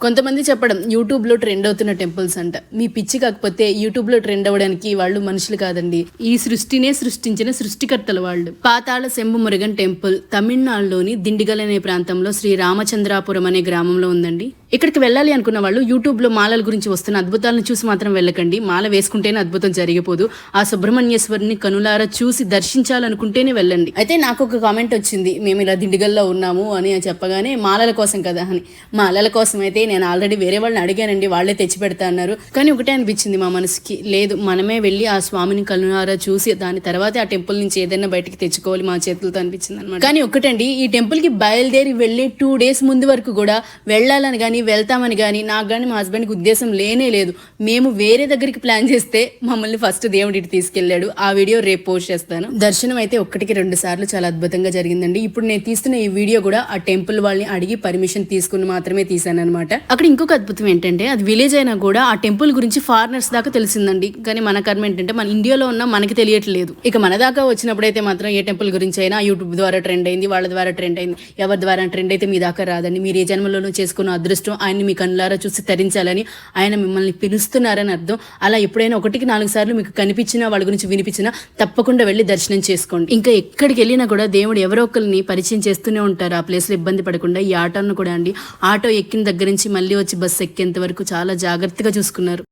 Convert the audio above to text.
కొంతమంది చెప్పడం యూట్యూబ్లో ట్రెండ్ అవుతున్న టెంపుల్స్ అంట. మీ పిచ్చి కాకపోతే యూట్యూబ్లో ట్రెండ్ అవ్వడానికి వాళ్ళు మనుషులు కాదండి. ఈ సృష్టినే సృష్టించిన సృష్టికర్తల వాళ్ళు. పాతాళ శంభు మురుగన్ టెంపుల్ తమిళనాడులోని దిండిగల్ అనే ప్రాంతంలో శ్రీ రామచంద్రాపురం అనే గ్రామంలో ఉందండి. ఇక్కడికి వెళ్ళాలి అనుకున్న వాళ్ళు యూట్యూబ్లో మాలల గురించి వస్తున్న అద్భుతాలను చూసి మాత్రం వెళ్ళకండి. మాల వేసుకుంటేనే అద్భుతం జరిగిపోదు. ఆ సుబ్రహ్మణ్యేశ్వరిని కనులారా చూసి దర్శించాలనుకుంటేనే వెళ్ళండి. అయితే నాకు ఒక కామెంట్ వచ్చింది. మేము ఇలా దిండిగల్లో ఉన్నాము అని చెప్పగానే మాలల కోసం కదా అని. మాలల కోసం అయితే నేను ఆల్రెడీ వేరే వాళ్ళని అడిగానండి. వాళ్ళే తెచ్చి పెడతా అన్నారు. కానీ ఒకటే అనిపించింది మా మనసుకి. లేదు మనమే వెళ్ళి ఆ స్వామిని కనులారా చూసి దాని తర్వాత ఆ టెంపుల్ నుంచి ఏదైనా బయటికి తెచ్చుకోవాలి మా చేతులతో అనిపించింది అనమాట కానీ ఒకటండి ఈ టెంపుల్కి బయలుదేరి వెళ్ళి టూ డేస్ ముందు వరకు కూడా వెళ్ళాలని కానీ వెళ్తామని కానీ నాకు కానీ మా హస్బెండ్కి ఉద్దేశం లేనే లేదు. మేము వేరే దగ్గరికి ప్లాన్ చేస్తే మమ్మల్ని ఫస్ట్ దేవుడికి తీసుకెళ్ళాడు. ఆ వీడియో రేపు పోస్ట్ చేస్తాను. దర్శనం అయితే ఒక్కటికి రెండు సార్లు చాలా అద్భుతంగా జరిగిందండి. ఇప్పుడు నేను తీస్తున్న ఈ వీడియో కూడా ఆ టెంపుల్ వాళ్ళని అడిగి పర్మిషన్ తీసుకుని మాత్రమే తీసాను అనమాట అక్కడ ఇంకొక అద్భుతం ఏంటంటే అది విలేజ్ అయినా కూడా ఆ టెంపుల్ గురించి ఫారినర్స్ దాకా తెలిసిందండి. కానీ మన కర్మ ఏంటంటే మన ఇండియాలో ఉన్న మనకి తెలియట్లేదు. ఇక మన దాకా వచ్చినప్పుడైతే మాత్రం ఏ టెంపుల్ గురించి అయినా యూట్యూబ్ ద్వారా ట్రెండ్ అయింది వాళ్ళ ద్వారా ట్రెండ్ అయింది ఎవరి ద్వారా ట్రెండ్ అయితే మీ దాకా రాదండి. మీరు ఏ జన్మలోనూ చేసుకున్న అదృష్టం ఆయన్ని మీ కళ్ళారా చూసి తరించాలని ఆయన మిమ్మల్ని పిలుస్తున్నారని అర్థం. అలా ఎప్పుడైనా ఒకటికి నాలుగు సార్లు మీకు కనిపించినా వాళ్ళ గురించి వినిపించినా తప్పకుండా వెళ్ళి దర్శనం చేసుకోండి. ఇంకా ఎక్కడికి వెళ్ళినా కూడా దేవుడు ఎవరో ఒకరిని పరిచయం చేస్తూనే ఉంటారు. ఆ ప్లేస్లో ఇబ్బంది పడకుండా ఈ ఆటోను కూడా అండి. ఆటో ఎక్కిన దగ్గర నుంచి మళ్ళీ వచ్చి బస్సు ఎక్కేంత వరకు చాలా జాగ్రత్తగా చూసుకున్నారు.